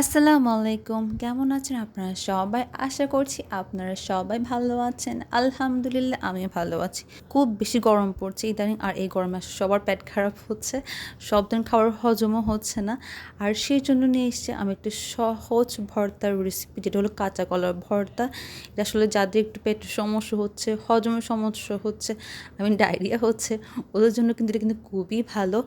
আসসালামু আলাইকুম। কেমন আছেন আপনারা সবাই? আশা করছি আপনারা সবাই ভালো আছেন। আলহামদুলিল্লাহ আমি ভালো আছি। খুব বেশি গরম পড়ছে ইদানিং, আর এই গরমে সবার পেট খারাপ হচ্ছে। সব দিন খাবার হজমও হচ্ছে না। আর সেই জন্য নিয়ে এসেছি আমি একটু সহজ ভর্তার রেসিপি যেটা হলো কাঁচা কলার ভর্তা। এটা আসলে যাদের একটু পেটের সমস্যা হচ্ছে, হজমের সমস্যা হচ্ছে আমি ডায়রিয়া হচ্ছে, ওদের জন্য কিন্তু এটা কিন্তু খুবই ভালো।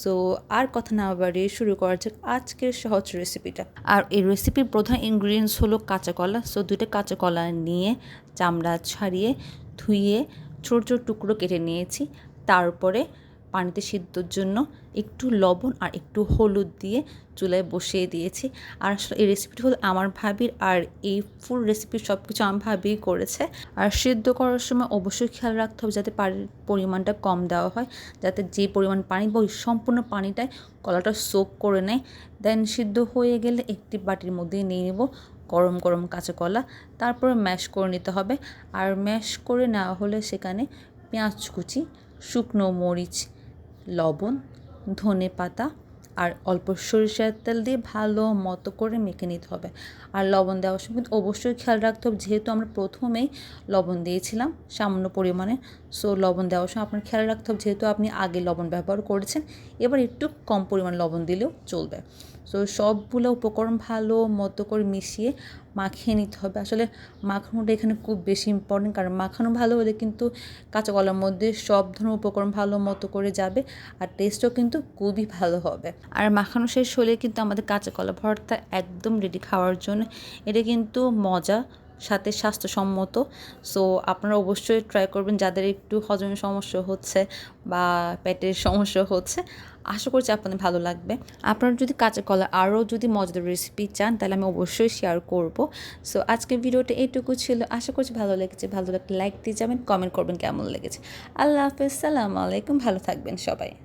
সো আর কথা না বাড়িয়ে শুরু করা যাক আজকের সহজ রেসিপিটা আর এই রেসিপির প্রধান ইনগ্রিডিয়েন্টস হলো কাঁচা কলা। সো দুইটা কাঁচা কলা নিয়ে চামড়া ছাড়িয়ে, ধুয়ে, ছোট ছোট টুকরো কেটে নিয়েছি। তারপরে পানিতে সিদ্ধর জন্য একটু লবণ আর একটু হলুদ দিয়ে চুলায় বসিয়ে দিয়েছি। আর আসলে এই রেসিপিটি হলো আমার ভাবির আর এই ফুল রেসিপি সব কিছু আমার ভাবিই করেছে। আর সিদ্ধ করার সময় অবশ্যই খেয়াল রাখতে হবে যাতে পানির পরিমাণটা কম দেওয়া হয়, যাতে যে পরিমাণ পানি বা ওই সম্পূর্ণ পানিটাই কলাটা সোক করে নেয়। দেন সিদ্ধ হয়ে গেলে একটি বাটির মধ্যে নিয়ে নেব গরম গরম কাঁচা কলা। তারপরে ম্যাশ করে নিতে হবে। আর ম্যাশ করে নেওয়া হলে সেখানে পেঁয়াজ কুচি, শুকনো মরিচ লবণ, ধনে পাতা আর অল্প সরিষার তেল দিয়ে ভালো মতো করে মেখে নিতে হবে। আর লবণ দেওয়ার সময় কিন্তু অবশ্যই খেয়াল রাখতে হবে, যেহেতু আমরা প্রথমেই লবণ দিয়েছিলাম সামান্য পরিমাণে। সো, লবণ দেওয়ার সময় আপনার খেয়াল রাখতে হবে, যেহেতু আপনি আগে লবণ ব্যবহার করেছেন, এবার একটু কম পরিমাণ লবণ দিলেও চলবে। সো, সবগুলো উপকরণ ভালো মতো করে মিশিয়ে মাখিয়ে নিতে হবে। আসলে মাখানোটা এখানে খুব বেশি ইম্পর্টেন্ট কারণ মাখানো ভালো হলে কিন্তু কাঁচা কলার মধ্যে সব ধরনের উপকরণ ভালো মতো করে যাবে আর টেস্টও কিন্তু খুবই ভালো হবে। আর মাখানো শেষ হলে কিন্তু আমাদের কাঁচা কলা ভর্তা একদম রেডি খাওয়ার জন্য। এটা কিন্তু মজা সাথে স্বাস্থ্যসম্মত। সো আপনারা অবশ্যই ট্রাই করবেন যাদের একটু হজমের সমস্যা হচ্ছে বা পেটের সমস্যা হচ্ছে। আশা করছি আপনাদের ভালো লাগবে। আপনারা যদি কাঁচা কলা আরও যদি মজাদার রেসিপি চান, তাহলে আমি অবশ্যই শেয়ার করব। সো আজকের ভিডিওটা এইটুকু ছিল। আশা করছি ভালো লেগেছে। ভালো লাগলে লাইক দিয়ে যাবেন কমেন্ট করবেন কেমন লেগেছে। আল্লাহ হাফেজ। সালাম আলাইকুম। ভালো থাকবেন সবাই।